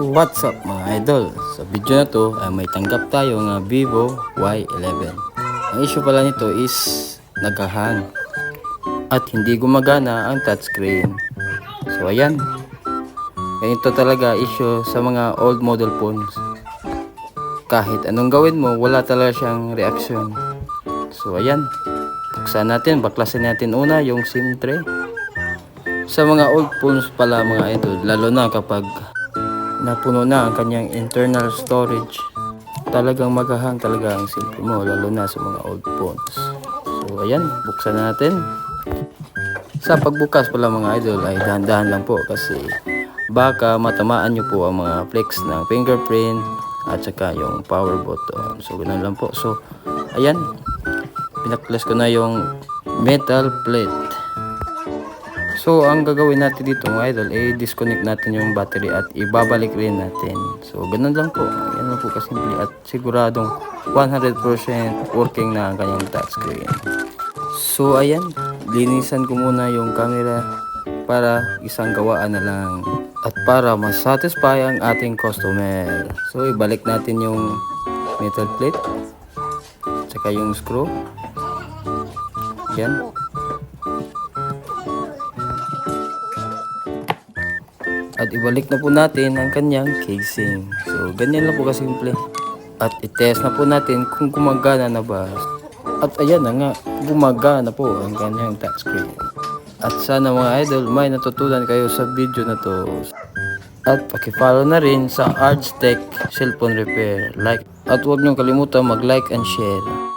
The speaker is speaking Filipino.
What's up mga idol? Sa video na to ay may tanggap tayo nga Vivo Y11. Ang issue pala nito is nagahang at hindi gumagana ang touchscreen. So ayan. Ganito talaga issue sa mga old model phones. Kahit anong gawin mo, wala talaga siyang reaksyon. So ayan. Buksan natin, baklasin natin una yung SIM tray. Sa mga old phones pala mga idol, lalo na kapag napuno na ang kanyang internal storage, talagang magahang talaga ang cellphone mo, lalo na sa mga old phones. So ayan, buksan na natin. Sa pagbukas pala mga idol ay dahan-dahan lang po kasi baka matamaan nyo po ang mga flex ng fingerprint at saka yung power button. So ganun lang po. So ayan, pinaklas ko na yung metal plate. So, ang gagawin natin dito mga idol, ay disconnect natin yung battery at ibabalik rin natin. So, ganun lang po. Yan lang po kasimple at siguradong 100% working na ang kanyang touchscreen. So, ayan. Linisan ko muna yung camera para isang gawaan na lang. At para masatisfy ang ating customer. So, ibalik natin yung metal plate. Tsaka yung screw. Yan. At ibalik na po natin ang kanyang casing. So, ganyan lang po kasimple. At itest na po natin kung gumagana na ba. At ayan na nga, gumagana po ang kanyang touchscreen. At sana mga idol, may natutunan kayo sa video na to. At pakifollow na rin sa Arts Tech Cellphone Repair. Like, at huwag niyong kalimutan mag-like and share.